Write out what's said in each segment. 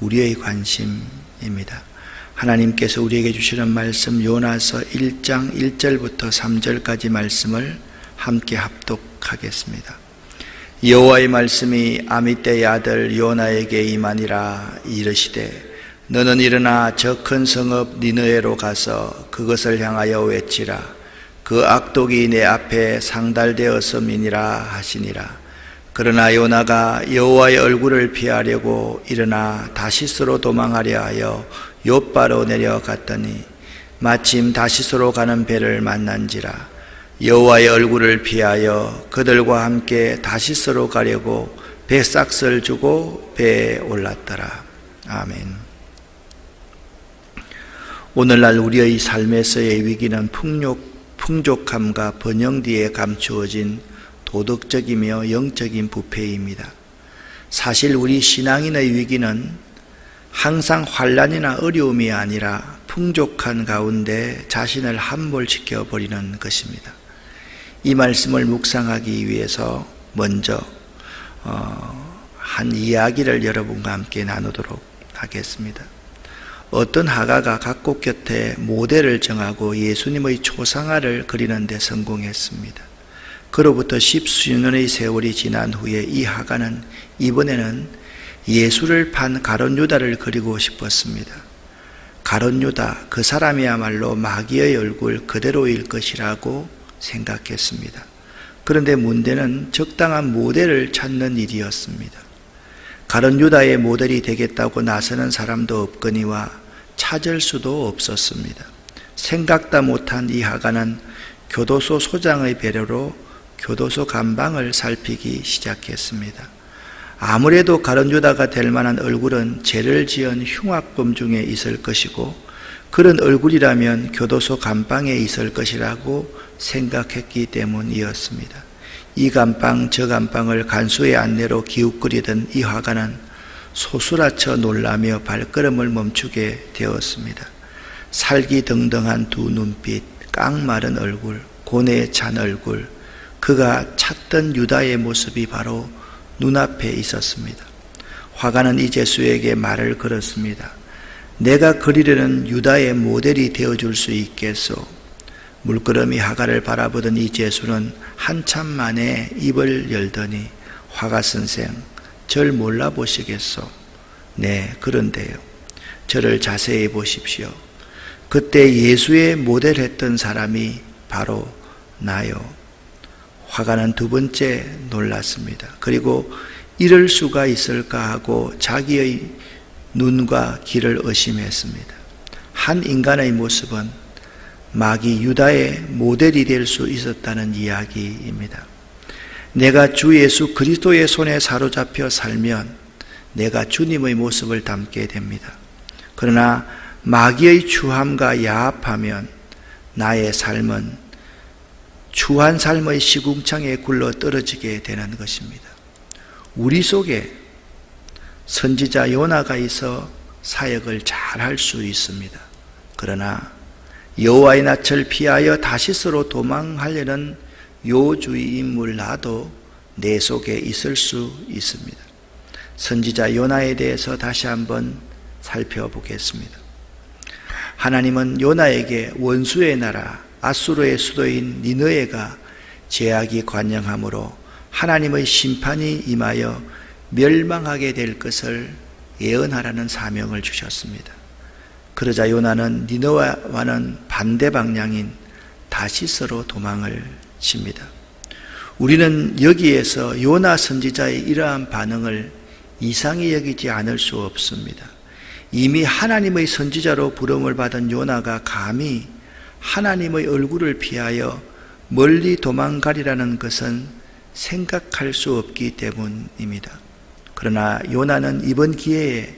우리의 관심입니다. 하나님께서 우리에게 주시는 말씀 요나서 1장 1절부터 3절까지 말씀을 함께 합독하겠습니다. 여호와의 말씀이 아미떼의 아들 요나에게 임하니라 이르시되 너는 일어나 저 큰 성읍 니느웨로 가서 그것을 향하여 외치라 그 악독이 내 앞에 상달되었음이니라 하시니라 그러나 요나가 여호와의 얼굴을 피하려고 일어나 다시스로 도망하려 하여 요바로 내려갔더니 마침 다시스로 가는 배를 만난지라 여호와의 얼굴을 피하여 그들과 함께 다시스로 가려고 배싹을 주고 배에 올랐더라 아멘. 오늘날 우리의 삶에서의 위기는 풍족, 풍족함과 번영 뒤에 감추어진 도덕적이며 영적인 부패입니다. 사실 우리 신앙인의 위기는 항상 환란이나 어려움이 아니라 풍족한 가운데 자신을 함몰시켜 버리는 것입니다. 이 말씀을 묵상하기 위해서 먼저 어, 한 이야기를 여러분과 함께 나누도록 하겠습니다. 어떤 화가가 각곡 곁에 모델을 정하고 예수님의 초상화를 그리는 데 성공했습니다. 그로부터 십수년의 세월이 지난 후에 이 화가는 이번에는 예수를 판 가론 유다를 그리고 싶었습니다. 가론 유다 그 사람이야말로 마귀의 얼굴 그대로일 것이라고 생각했습니다. 그런데 문제는 적당한 모델을 찾는 일이었습니다. 가론 유다의 모델이 되겠다고 나서는 사람도 없거니와 찾을 수도 없었습니다. 생각다 못한 이 하가는 교도소 소장의 배려로 교도소 감방을 살피기 시작했습니다. 아무래도 가론 유다가 될 만한 얼굴은 죄를 지은 흉악범 중에 있을 것이고 그런 얼굴이라면 교도소 감방에 있을 것이라고 생각했기 때문이었습니다. 이 감방 저 감방을 간수의 안내로 기웃거리던 이 화가는 소수라쳐 놀라며 발걸음을 멈추게 되었습니다. 살기 등등한 두 눈빛, 깡마른 얼굴, 고뇌에 찬 얼굴, 그가 찾던 유다의 모습이 바로 눈앞에 있었습니다. 화가는 이제수에게 말을 걸었습니다. 내가 그리려는 유다의 모델이 되어줄 수 있겠소. 물끄러미 화가를 바라보던 이제수는 한참 만에 입을 열더니 화가 선생, 절 몰라보시겠소? 네, 그런데요. 저를 자세히 보십시오. 그때 예수의 모델했던 사람이 바로 나요. 화가는 두 번째 놀랐습니다. 그리고 이럴 수가 있을까 하고 자기의 눈과 귀를 의심했습니다. 한 인간의 모습은 마귀 유다의 모델이 될 수 있었다는 이야기입니다. 내가 주 예수 그리스도의 손에 사로잡혀 살면 내가 주님의 모습을 담게 됩니다. 그러나 마귀의 추함과 야합하면 나의 삶은 추한 삶의 시궁창에 굴러 떨어지게 되는 것입니다. 우리 속에 선지자 요나가 있어 사역을 잘 할 수 있습니다. 그러나 여호와의 낯을 피하여 다시스로 도망하려는 요주의 인물 나도 내 속에 있을 수 있습니다. 선지자 요나에 대해서 다시 한번 살펴보겠습니다. 하나님은 요나에게 원수의 나라 아수르의 수도인 니느에가 제약이 관영함으로 하나님의 심판이 임하여 멸망하게 될 것을 예언하라는 사명을 주셨습니다. 그러자 요나는 니느와는 반대 방향인 다시스로 도망을 칩니다. 우리는 여기에서 요나 선지자의 이러한 반응을 이상히 여기지 않을 수 없습니다. 이미 하나님의 선지자로 부름을 받은 요나가 감히 하나님의 얼굴을 피하여 멀리 도망가리라는 것은 생각할 수 없기 때문입니다. 그러나 요나는 이번 기회에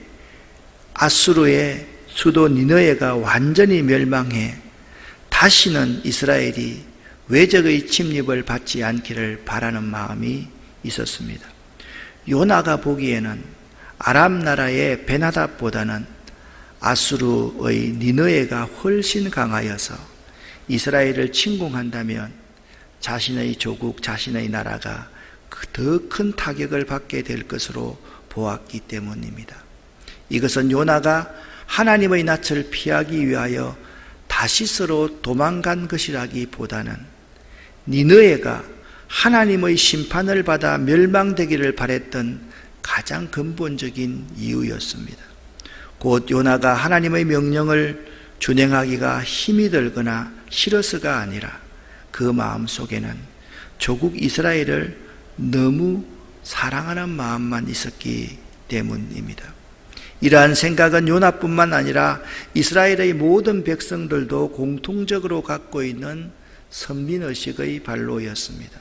아수르의 수도 니너에가 완전히 멸망해 다시는 이스라엘이 외적의 침입을 받지 않기를 바라는 마음이 있었습니다. 요나가 보기에는 아람 나라의 베나답보다는 아수르의 니느에가 훨씬 강하여서 이스라엘을 침공한다면 자신의 조국, 자신의 나라가 더 큰 타격을 받게 될 것으로 보았기 때문입니다. 이것은 요나가 하나님의 낯을 피하기 위하여 다시스로 도망간 것이라기보다는 니느에가 하나님의 심판을 받아 멸망되기를 바랬던 가장 근본적인 이유였습니다. 곧 요나가 하나님의 명령을 준행하기가 힘이 들거나 싫어서가 아니라 그 마음 속에는 조국 이스라엘을 너무 사랑하는 마음만 있었기 때문입니다. 이러한 생각은 요나뿐만 아니라 이스라엘의 모든 백성들도 공통적으로 갖고 있는 선민의식의 발로였습니다.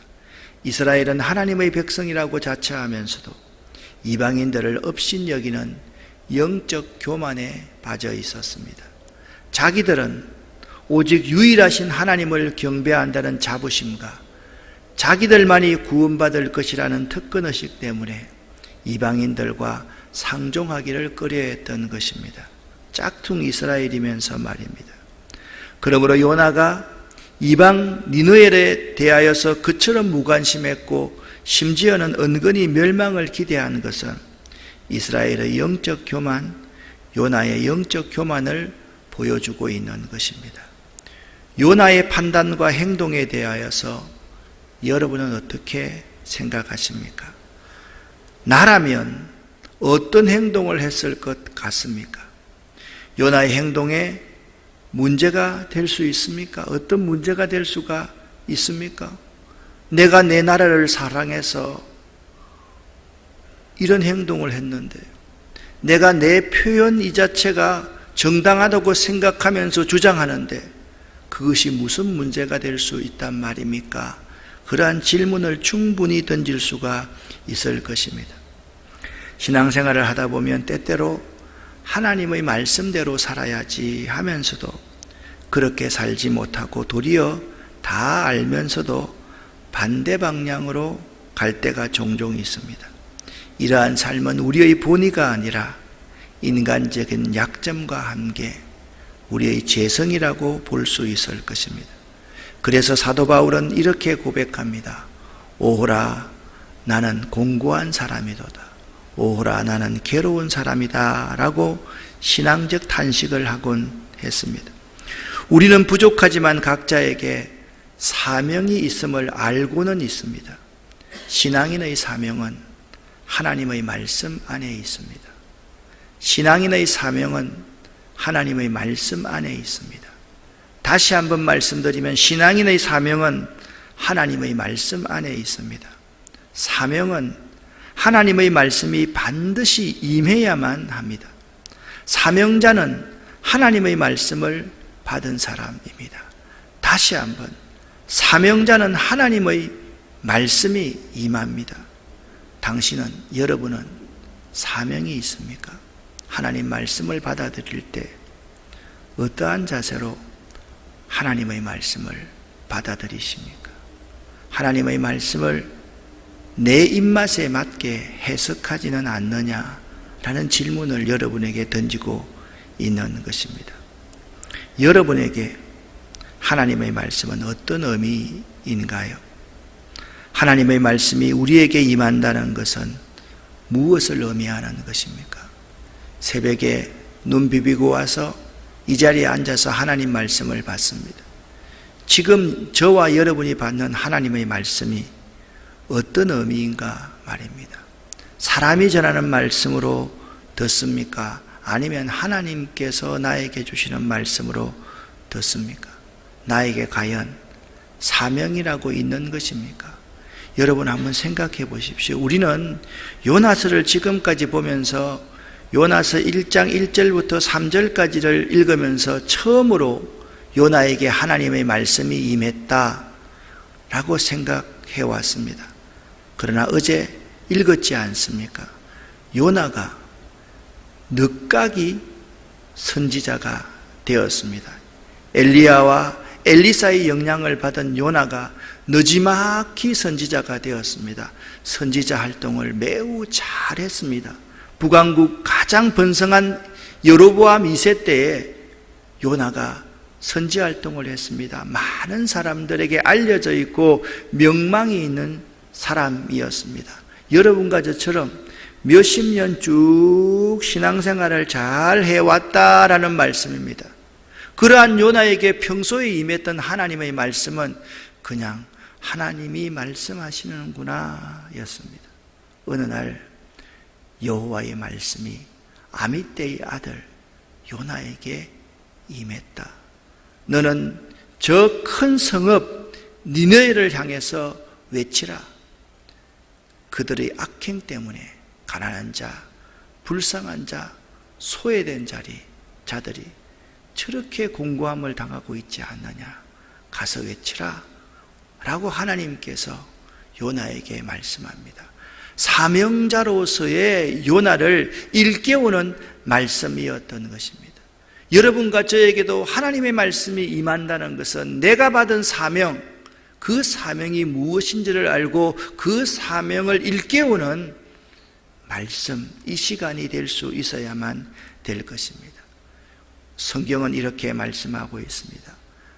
이스라엘은 하나님의 백성이라고 자처하면서도 이방인들을 업신여기는 영적 교만에 빠져 있었습니다. 자기들은 오직 유일하신 하나님을 경배한다는 자부심과 자기들만이 구원받을 것이라는 특권의식 때문에 이방인들과 상종하기를 꺼려했던 것입니다. 짝퉁 이스라엘이면서 말입니다. 그러므로 요나가 이방 니누엘에 대하여서 그처럼 무관심했고 심지어는 은근히 멸망을 기대한 것은 이스라엘의 영적 교만, 요나의 영적 교만을 보여주고 있는 것입니다. 요나의 판단과 행동에 대하여서 여러분은 어떻게 생각하십니까? 나라면 어떤 행동을 했을 것 같습니까? 요나의 행동에 문제가 될 수 있습니까? 어떤 문제가 될 수가 있습니까? 내가 내 나라를 사랑해서 이런 행동을 했는데 내가 내 표현 이 자체가 정당하다고 생각하면서 주장하는데 그것이 무슨 문제가 될 수 있단 말입니까? 그러한 질문을 충분히 던질 수가 있을 것입니다. 신앙생활을 하다 보면 때때로 하나님의 말씀대로 살아야지 하면서도 그렇게 살지 못하고 도리어 다 알면서도 반대 방향으로 갈 때가 종종 있습니다. 이러한 삶은 우리의 본의가 아니라 인간적인 약점과 함께 우리의 재성이라고 볼 수 있을 것입니다. 그래서 사도 바울은 이렇게 고백합니다. 오호라, 나는 공고한 사람이도다. 오호라, 나는 괴로운 사람이다. 라고 신앙적 탄식을 하곤 했습니다. 우리는 부족하지만 각자에게 사명이 있음을 알고는 있습니다. 신앙인의 사명은 하나님의 말씀 안에 있습니다. 신앙인의 사명은 하나님의 말씀 안에 있습니다. 다시 한번 말씀드리면 신앙인의 사명은 하나님의 말씀 안에 있습니다. 사명은 하나님의 말씀이 반드시 임해야만 합니다. 사명자는 하나님의 말씀을 받은 사람입니다. 다시 한번 사명자는 하나님의 말씀이 임합니다. 당신은 여러분은 사명이 있습니까? 하나님 말씀을 받아들일 때 어떠한 자세로 하나님의 말씀을 받아들이십니까? 하나님의 말씀을 내 입맛에 맞게 해석하지는 않느냐라는 질문을 여러분에게 던지고 있는 것입니다. 여러분에게 하나님의 말씀은 어떤 의미인가요? 하나님의 말씀이 우리에게 임한다는 것은 무엇을 의미하는 것입니까? 새벽에 눈 비비고 와서 이 자리에 앉아서 하나님 말씀을 받습니다. 지금 저와 여러분이 받는 하나님의 말씀이 어떤 의미인가 말입니다. 사람이 전하는 말씀으로 듣습니까? 아니면 하나님께서 나에게 주시는 말씀으로 듣습니까? 나에게 과연 사명이라고 있는 것입니까? 여러분 한번 생각해 보십시오. 우리는 요나서를 지금까지 보면서 요나서 1장 1절부터 3절까지를 읽으면서 처음으로 요나에게 하나님의 말씀이 임했다 라고 생각해 왔습니다. 그러나 어제 읽었지 않습니까? 요나가 늦가기 선지자가 되었습니다. 엘리야와 엘리사의 영향을 받은 요나가 느지막히 선지자가 되었습니다. 선지자 활동을 매우 잘했습니다. 북왕국 가장 번성한 여로보암 2세 때에 요나가 선지 활동을 했습니다. 많은 사람들에게 알려져 있고 명망이 있는 사람이었습니다. 여러분과 저처럼 몇십 년 쭉 신앙생활을 잘 해왔다라는 말씀입니다. 그러한 요나에게 평소에 임했던 하나님의 말씀은 그냥 하나님이 말씀하시는구나 였습니다. 어느 날 여호와의 말씀이 아미떼의 아들 요나에게 임했다. 너는 저 큰 성읍 니네를 향해서 외치라. 그들의 악행 때문에 가난한 자, 불쌍한 자, 소외된 자리, 자들이 저렇게 공고함을 당하고 있지 않느냐. 가서 외치라. 라고 하나님께서 요나에게 말씀합니다. 사명자로서의 요나를 일깨우는 말씀이었던 것입니다. 여러분과 저에게도 하나님의 말씀이 임한다는 것은 내가 받은 사명, 그 사명이 무엇인지를 알고 그 사명을 일깨우는 말씀, 이 시간이 될 수 있어야만 될 것입니다. 성경은 이렇게 말씀하고 있습니다.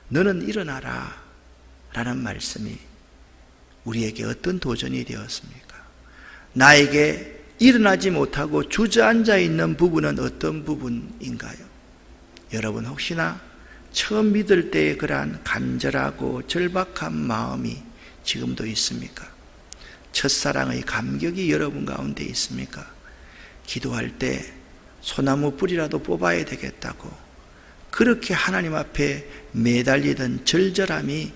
너는 일어나라. 라는 말씀이 우리에게 어떤 도전이 되었습니까? 나에게 일어나지 못하고 주저앉아 있는 부분은 어떤 부분인가요? 여러분 혹시나 처음 믿을 때의 그러한 간절하고 절박한 마음이 지금도 있습니까? 첫사랑의 감격이 여러분 가운데 있습니까? 기도할 때 소나무 뿌리라도 뽑아야 되겠다고 그렇게 하나님 앞에 매달리던 절절함이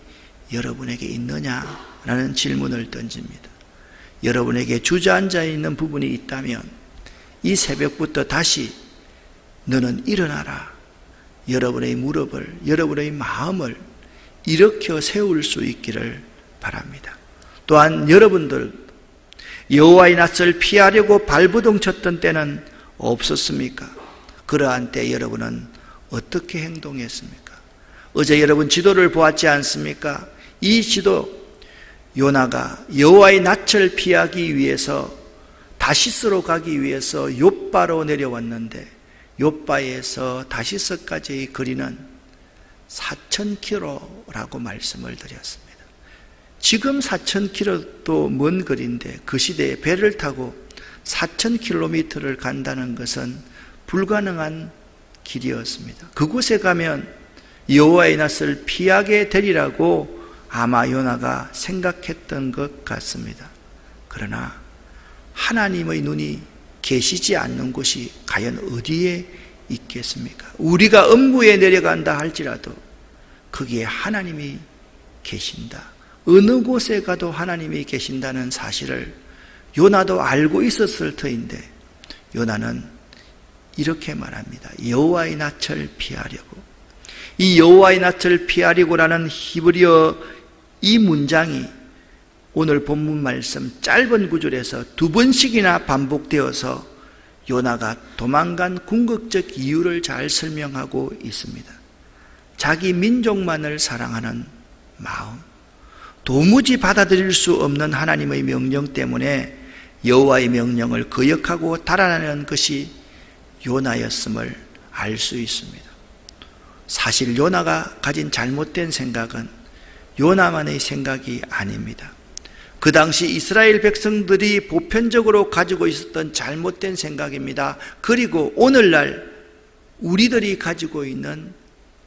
여러분에게 있느냐라는 질문을 던집니다. 여러분에게 주저앉아 있는 부분이 있다면 이 새벽부터 다시 너는 일어나라. 여러분의 무릎을, 여러분의 마음을 일으켜 세울 수 있기를 바랍니다. 또한 여러분들 여호와의 낯을 피하려고 발부동 쳤던 때는 없었습니까? 그러한 때 여러분은 어떻게 행동했습니까? 어제 여러분 지도를 보았지 않습니까? 이 지도 요나가 여호와의 낯을 피하기 위해서 다시스로 가기 위해서 요바로 내려왔는데 요바에서 다시스까지의 거리는 4,000km라고 말씀을 드렸습니다. 지금 4,000km도 먼 거리인데 그 시대에 배를 타고 4,000km를 간다는 것은 불가능한 길이었습니다. 그곳에 가면 여호와의 낯을 피하게 되리라고 아마 요나가 생각했던 것 같습니다. 그러나 하나님의 눈이 계시지 않는 곳이 과연 어디에 있겠습니까? 우리가 음부에 내려간다 할지라도 거기에 하나님이 계신다. 어느 곳에 가도 하나님이 계신다는 사실을 요나도 알고 있었을 터인데 요나는 이렇게 말합니다. 여호와의 낯을 피하려고. 이 여호와의 낯을 피하려고라는 히브리어 이 문장이 오늘 본문 말씀 짧은 구절에서 두 번씩이나 반복되어서 요나가 도망간 궁극적 이유를 잘 설명하고 있습니다. 자기 민족만을 사랑하는 마음, 도무지 받아들일 수 없는 하나님의 명령 때문에 여호와의 명령을 거역하고 달아나는 것이 요나였음을 알 수 있습니다. 사실 요나가 가진 잘못된 생각은 요나만의 생각이 아닙니다. 그 당시 이스라엘 백성들이 보편적으로 가지고 있었던 잘못된 생각입니다. 그리고 오늘날 우리들이 가지고 있는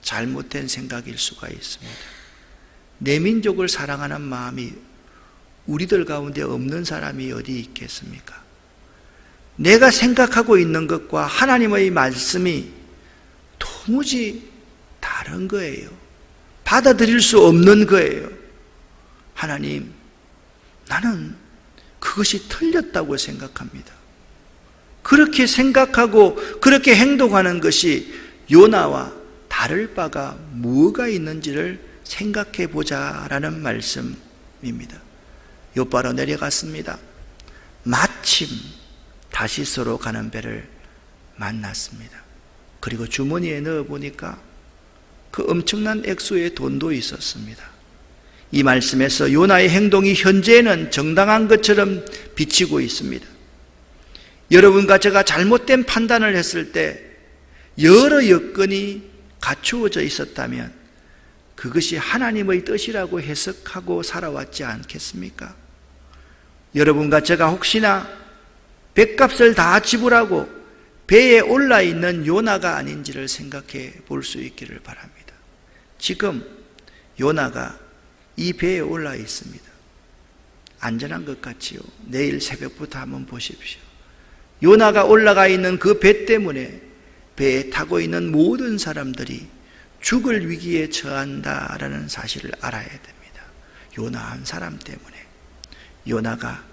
잘못된 생각일 수가 있습니다. 내 민족을 사랑하는 마음이 우리들 가운데 없는 사람이 어디 있겠습니까? 내가 생각하고 있는 것과 하나님의 말씀이 도무지 다른 거예요. 받아들일 수 없는 거예요. 하나님, 나는 그것이 틀렸다고 생각합니다. 그렇게 생각하고 그렇게 행동하는 것이 요나와 다를 바가 뭐가 있는지를 생각해 보자라는 말씀입니다. 요바로 내려갔습니다. 마침 다시 서로 가는 배를 만났습니다. 그리고 주머니에 넣어 보니까 그 엄청난 액수의 돈도 있었습니다. 이 말씀에서 요나의 행동이 현재는 정당한 것처럼 비치고 있습니다. 여러분과 제가 잘못된 판단을 했을 때 여러 여건이 갖추어져 있었다면 그것이 하나님의 뜻이라고 해석하고 살아왔지 않겠습니까? 여러분과 제가 혹시나 백값을 다 지불하고 배에 올라 있는 요나가 아닌지를 생각해 볼 수 있기를 바랍니다. 지금 요나가 이 배에 올라 있습니다. 안전한 것 같지요. 내일 새벽부터 한번 보십시오. 요나가 올라가 있는 그 배 때문에 배에 타고 있는 모든 사람들이 죽을 위기에 처한다라는 사실을 알아야 됩니다. 요나 한 사람 때문에 요나가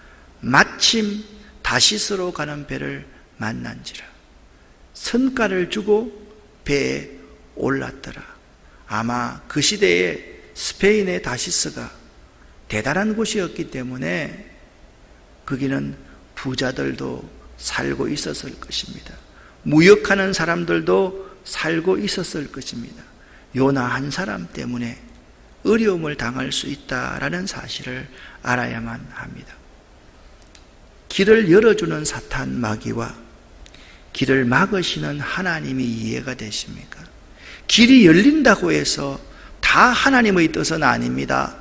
마침 다시스로 가는 배를 만난지라 선가를 주고 배에 올랐더라. 아마 그 시대에 스페인의 다시스가 대단한 곳이었기 때문에 거기는 부자들도 살고 있었을 것입니다. 무역하는 사람들도 살고 있었을 것입니다. 요나 한 사람 때문에 어려움을 당할 수 있다라는 사실을 알아야만 합니다. 길을 열어주는 사탄 마귀와 길을 막으시는 하나님이 이해가 되십니까? 길이 열린다고 해서 다 하나님의 뜻은 아닙니다.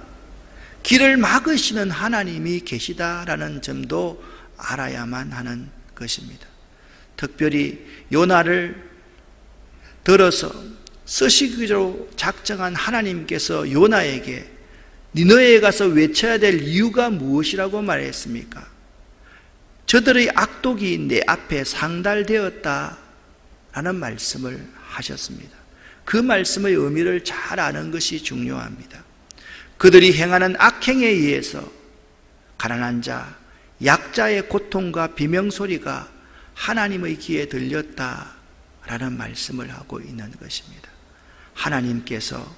길을 막으시는 하나님이 계시다라는 점도 알아야만 하는 것입니다. 특별히 요나를 들어서 쓰시기로 작정한 하나님께서 요나에게 니너에 가서 외쳐야 될 이유가 무엇이라고 말했습니까? 저들의 악독이 내 앞에 상달되었다 라는 말씀을 하셨습니다. 그 말씀의 의미를 잘 아는 것이 중요합니다. 그들이 행하는 악행에 의해서 가난한 자, 약자의 고통과 비명소리가 하나님의 귀에 들렸다라는 말씀을 하고 있는 것입니다. 하나님께서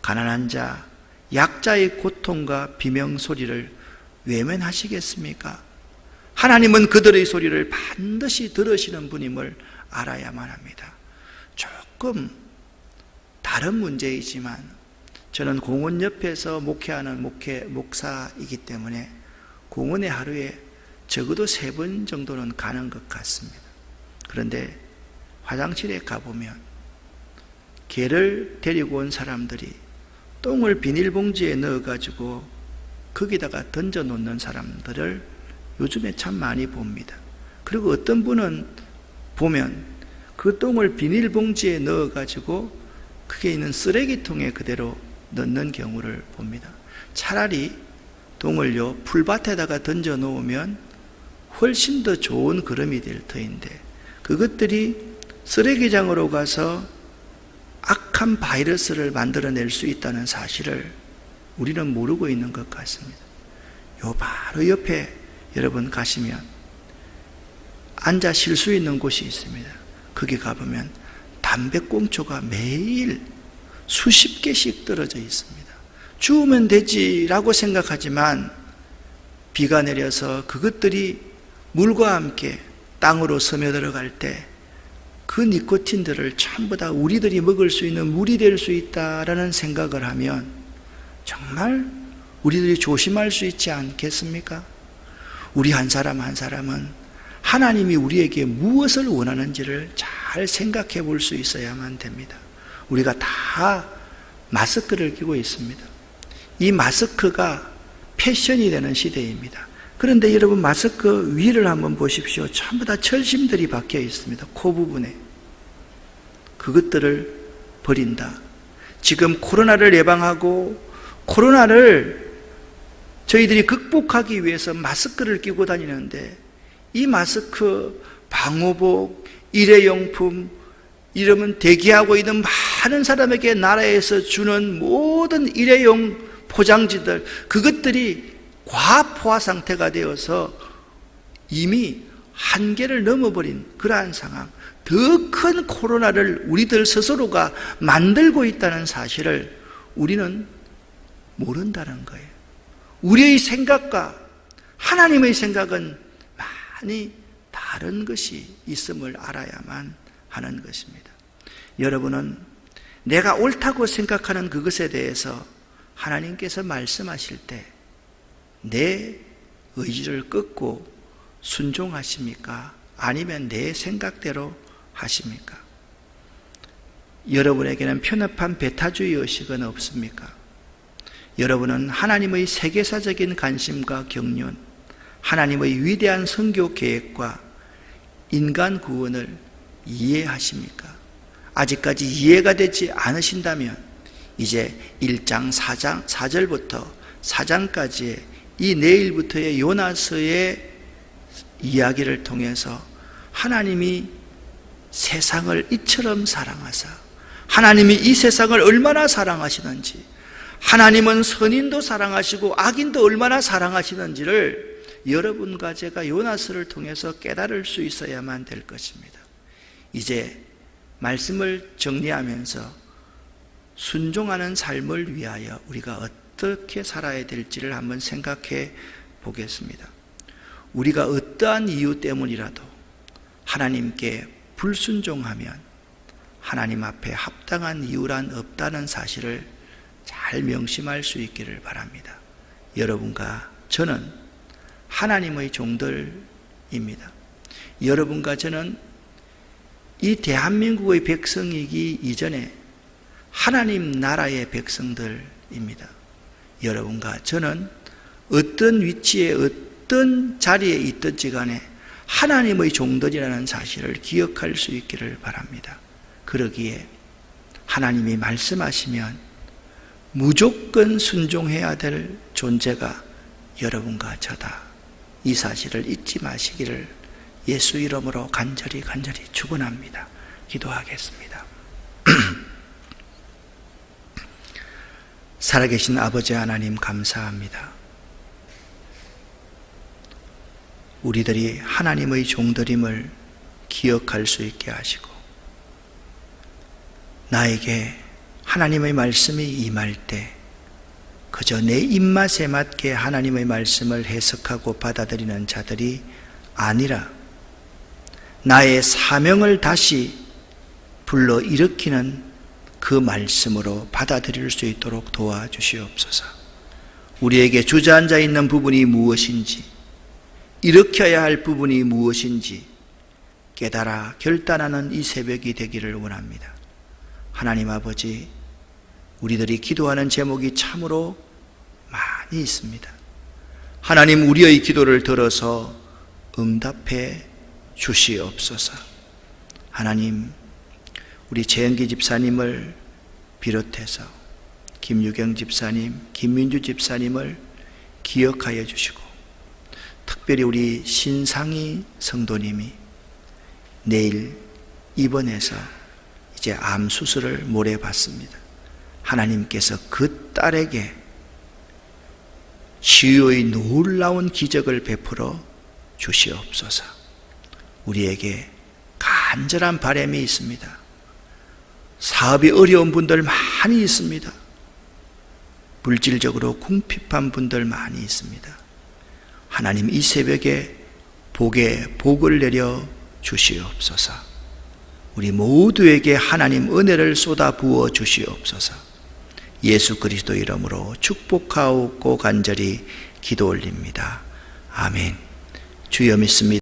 가난한 자, 약자의 고통과 비명소리를 외면하시겠습니까? 하나님은 그들의 소리를 반드시 들으시는 분임을 알아야만 합니다. 조금 다른 문제이지만 저는 공원 옆에서 목회하는 목회 목사이기 때문에 공원에 하루에 적어도 세 번 정도는 가는 것 같습니다. 그런데 화장실에 가보면 개를 데리고 온 사람들이 똥을 비닐봉지에 넣어가지고 거기다가 던져 놓는 사람들을 요즘에 참 많이 봅니다. 그리고 어떤 분은 보면 그 똥을 비닐봉지에 넣어가지고 그게 있는 쓰레기통에 그대로 넣는 경우를 봅니다. 차라리 똥을요, 풀밭에다가 던져 놓으면 훨씬 더 좋은 그름이 될 터인데, 그것들이 쓰레기장으로 가서 악한 바이러스를 만들어낼 수 있다는 사실을 우리는 모르고 있는 것 같습니다. 요 바로 옆에 여러분 가시면 앉아 쉴 수 있는 곳이 있습니다. 거기 가보면 담배꽁초가 매일 수십 개씩 떨어져 있습니다. 주우면 되지라고 생각하지만 비가 내려서 그것들이 물과 함께 땅으로 스며들어갈 때 그 니코틴들을 전부 다 우리들이 먹을 수 있는 물이 될 수 있다라는 생각을 하면 정말 우리들이 조심할 수 있지 않겠습니까? 우리 한 사람 한 사람은 하나님이 우리에게 무엇을 원하는지를 잘 생각해 볼 수 있어야만 됩니다. 우리가 다 마스크를 끼고 있습니다. 이 마스크가 패션이 되는 시대입니다. 그런데 여러분 마스크 위를 한번 보십시오. 전부 다 철심들이 박혀 있습니다. 코 부분에. 그것들을 버린다. 지금 코로나를 예방하고 코로나를 저희들이 극복하기 위해서 마스크를 끼고 다니는데 이 마스크, 방호복, 일회용품, 이러면 대기하고 있는 많은 사람에게 나라에서 주는 모든 일회용 포장지들, 그것들이 과포화 상태가 되어서 이미 한계를 넘어버린 그러한 상황, 더 큰 코로나를 우리들 스스로가 만들고 있다는 사실을 우리는 모른다는 거예요. 우리의 생각과 하나님의 생각은 많이 다른 것이 있음을 알아야만 하는 것입니다. 여러분은 내가 옳다고 생각하는 그것에 대해서 하나님께서 말씀하실 때 내 의지를 끊고 순종하십니까? 아니면 내 생각대로 하십니까? 여러분에게는 편협한 배타주의 의식은 없습니까? 여러분은 하나님의 세계사적인 관심과 경륜, 하나님의 위대한 선교 계획과 인간 구원을 이해하십니까? 아직까지 이해가 되지 않으신다면 이제 1장 4장 4절부터 4장까지의 이 내일부터의 요나서의 이야기를 통해서 하나님이 세상을 이처럼 사랑하사 하나님이 이 세상을 얼마나 사랑하시는지 하나님은 선인도 사랑하시고 악인도 얼마나 사랑하시는지를 여러분과 제가 요나스를 통해서 깨달을 수 있어야만 될 것입니다. 이제 말씀을 정리하면서 순종하는 삶을 위하여 우리가 어떻게 살아야 될지를 한번 생각해 보겠습니다. 우리가 어떠한 이유 때문이라도 하나님께 불순종하면 하나님 앞에 합당한 이유란 없다는 사실을 잘 명심할 수 있기를 바랍니다. 여러분과 저는 하나님의 종들입니다. 여러분과 저는 이 대한민국의 백성이기 이전에 하나님 나라의 백성들입니다. 여러분과 저는 어떤 위치에 어떤 자리에 있든지 간에 하나님의 종들이라는 사실을 기억할 수 있기를 바랍니다. 그러기에 하나님이 말씀하시면 무조건 순종해야 될 존재가 여러분과 저다. 이 사실을 잊지 마시기를 예수 이름으로 간절히 간절히 축원합니다. 기도하겠습니다. 살아계신 아버지 하나님 감사합니다. 우리들이 하나님의 종들임을 기억할 수 있게 하시고 나에게 하나님의 말씀이 임할 때 그저 내 입맛에 맞게 하나님의 말씀을 해석하고 받아들이는 자들이 아니라 나의 사명을 다시 불러 일으키는 그 말씀으로 받아들일 수 있도록 도와주시옵소서. 우리에게 주저앉아 있는 부분이 무엇인지, 일으켜야 할 부분이 무엇인지 깨달아 결단하는 이 새벽이 되기를 원합니다. 하나님 아버지, 우리들이 기도하는 제목이 참으로 많이 있습니다. 하나님 우리의 기도를 들어서 응답해 주시옵소서. 하나님, 우리 재영기 집사님을 비롯해서 김유경 집사님, 김민주 집사님을 기억하여 주시고, 특별히 우리 신상희 성도님이 내일 입원해서 이제 암 수술을 모레 받습니다. 하나님께서 그 딸에게 치유의 놀라운 기적을 베풀어 주시옵소서. 우리에게 간절한 바람이 있습니다. 사업이 어려운 분들 많이 있습니다. 물질적으로 궁핍한 분들 많이 있습니다. 하나님 이 새벽에 복에 복을 내려 주시옵소서. 우리 모두에게 하나님 은혜를 쏟아 부어 주시옵소서. 예수 그리스도 이름으로 축복하옵고 간절히 기도 올립니다. 아멘. 주여 믿습니다.